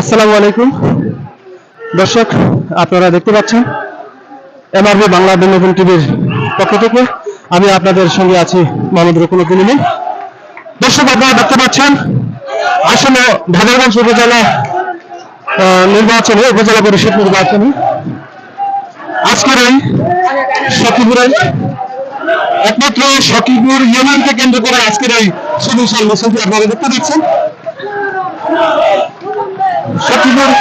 আসসালামু আলাইকুম দর্শক, আপনারা দেখতে পাচ্ছেন, এমআরবি বাংলা বিনোদন টিভির পক্ষ থেকে আমি আপনাদের সঙ্গে আছি মোহাম্মদ রকুনুদ্দিন ইমিন। দর্শক, আপনারা দেখতে পাচ্ছেন আসলে ঢাকারগঞ্জ উপজেলা নির্বাচনে, উপজেলা পরিষদ নির্বাচনে আজকের এই সখীপুরের একমাত্র সখীপুর ইউনিয়নকে কেন্দ্র করে আজকের এই সুবিশাল আপনারা দেখতে পাচ্ছেন সখীপুর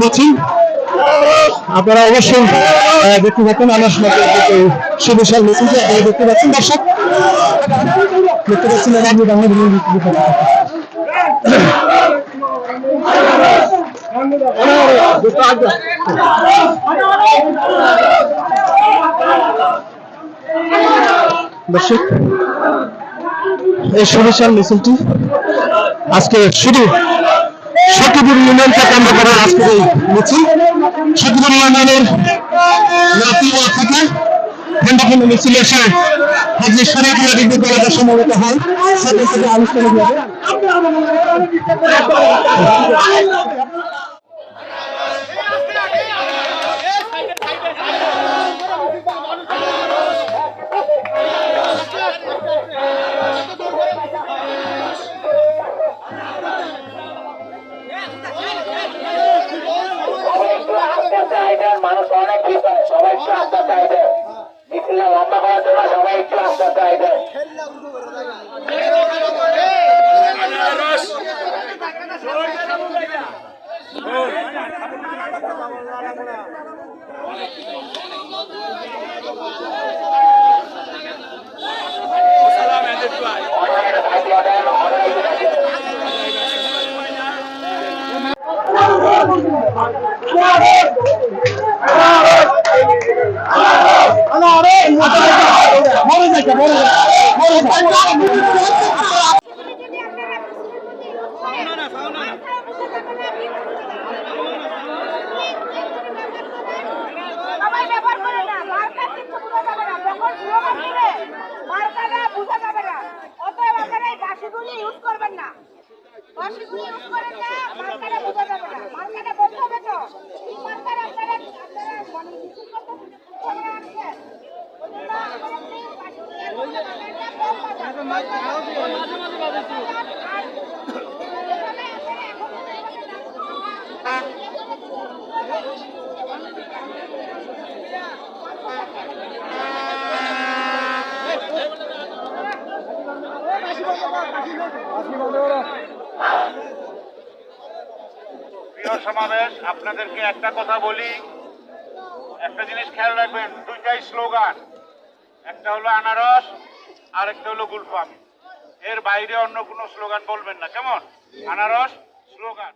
মিছিল আপনারা অবশ্যই দেখতে পাচ্ছেন উদ্যোগে এই সুবিশাল মিছিলটি আপনারা দেখতে পাচ্ছেন। দর্শক, দেখতে পাচ্ছেন আমি বাংলা বিনোদন টিভির পক্ষ থেকে। দর্শক, এই সুবিশাল মিছিলটি আজকে শুধু সখীপুর ইউনিয়নকে কেন্দ্র করে আজকের এই মিছিল সখীপুর ইউনিয়নের নাতিওয়া থেকে খন্ড খন্ড মিছিল এসে হাজি শরীফুল্লাহ ডিগ্রি কলেজে সমবেত হয় সেখান থেকে আনুষ্ঠানিকভাবে। চাইবেন মানুষ অনেক বিপদ সবাই একটু আস্তে চাইবেন মিছিলটা লম্বা করার জন্য সবাই একটু আস্তে চাই অনেক ভাইয়া দেন অনেক সবাই ব্যবহার করে না মার্কা কিন্তু বোঝা যাবে না যখন স্লোগান দিবে মার্কাটা বোঝা যাবে না অতএব আপনারা এই বাসিগুলি ইউজ করবেন না বাসিগুলি ইউজ করেন না মার্কাটা বোঝা যাবে না। মার্কাটা বলতে হবে তো এই মার্কাটা আপনারা আপনারা মানে করতে সামনে আসছেন ওজন্য আপনারা please বাসিগুলি ইউজ করবেন না, কম বাজান। আর এখানে প্রিয় সমাবেশ আপনাদেরকে একটা কথা বলি। একটা জিনিস খেয়াল রাখবেন দুইটাই স্লোগান একটা হলো আনারস আর একটা হলো গুলফাম। এর বাইরে অন্য কোনো স্লোগান বলবেন না, কেমন? আনারস, স্লোগান।